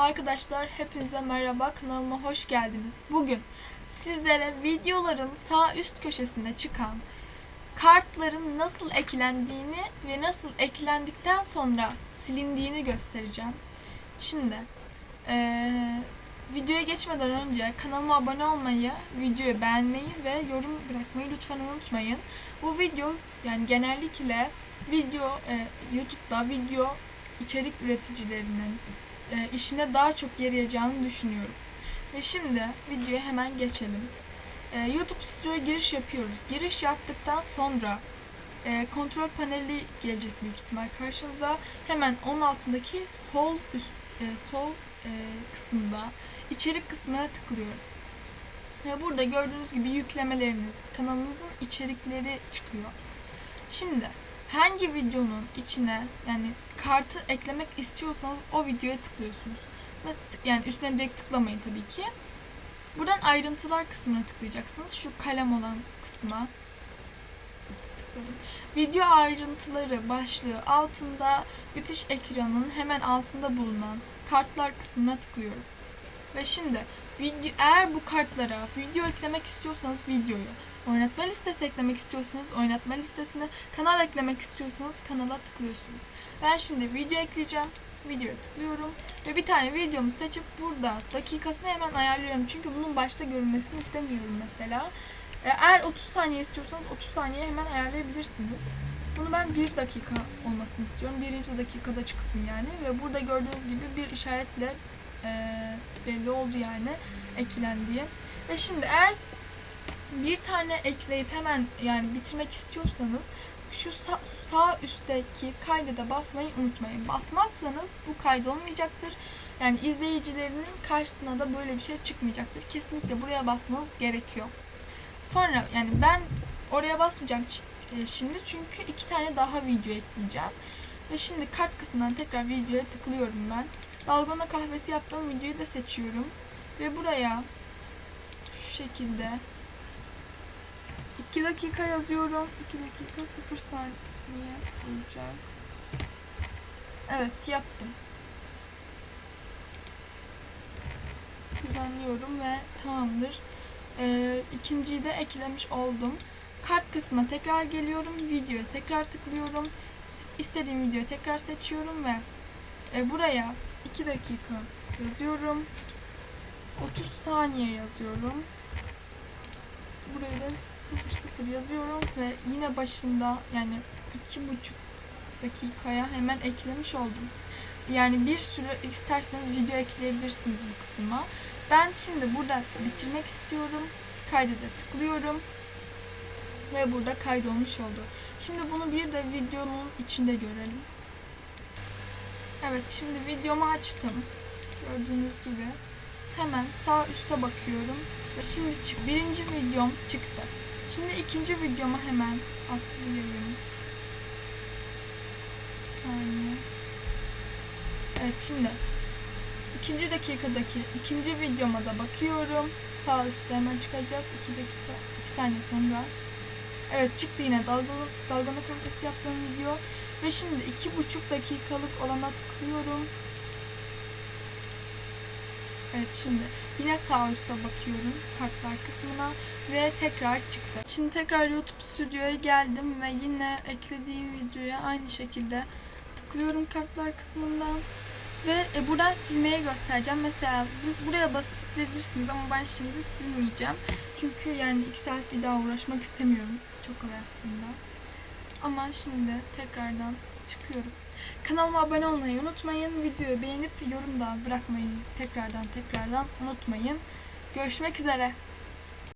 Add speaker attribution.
Speaker 1: Arkadaşlar hepinize merhaba kanalıma hoş geldiniz. Bugün sizlere videoların sağ üst köşesinde çıkan kartların nasıl eklendiğini ve nasıl eklendikten sonra silindiğini göstereceğim. Şimdi eee, videoya geçmeden önce kanalıma abone olmayı, videoyu beğenmeyi ve yorum bırakmayı lütfen unutmayın. Bu video yani genellikle video e, YouTube'da video içerik üreticilerinin e, işine daha çok yarayacağını düşünüyorum. Ve şimdi videoya hemen geçelim. E, YouTube Studio'ya giriş yapıyoruz. Giriş yaptıktan sonra e, kontrol paneli gelecek büyük ihtimal karşınıza. Hemen onun altındaki sol üst e, sol e, kısımda içerik kısmına tıklıyorum. Ve burada gördüğünüz gibi yüklemeleriniz, kanalınızın içerikleri çıkıyor. Şimdi hangi videonun içine yani kartı eklemek istiyorsanız o videoya tıklıyorsunuz. Yani üstüne direkt tıklamayın tabii ki. Buradan ayrıntılar kısmına tıklayacaksınız. Şu kalem olan kısma tıkladım. Video ayrıntıları başlığı altında bitiş ekranının hemen altında bulunan kartlar kısmına tıklıyorum. Ve şimdi video, eğer bu kartlara video eklemek istiyorsanız videoyu, oynatma listesi eklemek istiyorsanız oynatma listesine, kanal eklemek istiyorsanız kanala tıklıyorsunuz. Ben şimdi video ekleyeceğim. Videoya tıklıyorum ve bir tane videomu seçip burada dakikasını hemen ayarlıyorum. Çünkü bunun başta görünmesini istemiyorum mesela. E, Eğer 30 saniye istiyorsanız 30 saniye hemen ayarlayabilirsiniz. Bunu ben 1 dakika olmasını istiyorum. Birinci dakikada çıksın yani. Ve burada gördüğünüz gibi bir işaretle e, belli oldu yani eklendiği. Ve şimdi eğer bir tane ekleyip hemen yani bitirmek istiyorsanız şu sağ, sağ üstteki kaydede basmayı unutmayın. Basmazsanız bu kaydolmayacaktır. Yani izleyicilerinin karşısına da böyle bir şey çıkmayacaktır. Kesinlikle buraya basmanız gerekiyor. Sonra yani ben oraya basmayacağım e, şimdi çünkü iki tane daha video ekleyeceğim. Ve şimdi kart kısmından tekrar videoya tıklıyorum ben. Dalgona kahvesi yaptığım videoyu da seçiyorum. Ve buraya şu şekilde 2 dakika yazıyorum. 2 dakika 0 saniye olacak. Evet yaptım. Düzenliyorum ve tamamdır. Ee, ikinciyi de eklemiş oldum. Kart kısmına tekrar geliyorum. Videoya tekrar tıklıyorum. İstediğim videoyu tekrar seçiyorum ve e, buraya 2 dakika yazıyorum. 30 saniye yazıyorum. Buraya da 00 yazıyorum ve yine başında yani iki buçuk dakikaya hemen eklemiş oldum. Yani bir sürü isterseniz video ekleyebilirsiniz bu kısma. Ben şimdi burada bitirmek istiyorum. Kaydede tıklıyorum. Ve burada kaydolmuş oldu. Şimdi bunu bir de videonun içinde görelim. Evet şimdi videomu açtım. Gördüğünüz gibi. Hemen sağ üste bakıyorum. Şimdi çık. Birinci videom çıktı. Şimdi ikinci videoma hemen atlayayım. Saniye. Evet şimdi ikinci dakikadaki ikinci videoma da bakıyorum. Sağ üstte hemen çıkacak. 2 dakika 2 saniye sonra. Evet çıktı yine dalgalı, dalgalı kahvesi yaptığım video. Ve şimdi iki buçuk dakikalık olana tıklıyorum. Evet şimdi yine sağ üstte bakıyorum kartlar kısmına ve tekrar çıktı. Şimdi tekrar YouTube stüdyoya geldim ve yine eklediğim videoya aynı şekilde tıklıyorum kartlar kısmından ve e, buradan silmeye göstereceğim. Mesela bu- buraya basıp silebilirsiniz ama ben şimdi silmeyeceğim. Çünkü yani 2 saat bir daha uğraşmak istemiyorum. Çok kolay aslında. Ama şimdi tekrardan çıkıyorum. Kanalıma abone olmayı unutmayın. Videoyu beğenip yorum da bırakmayı tekrardan tekrardan unutmayın. Görüşmek üzere.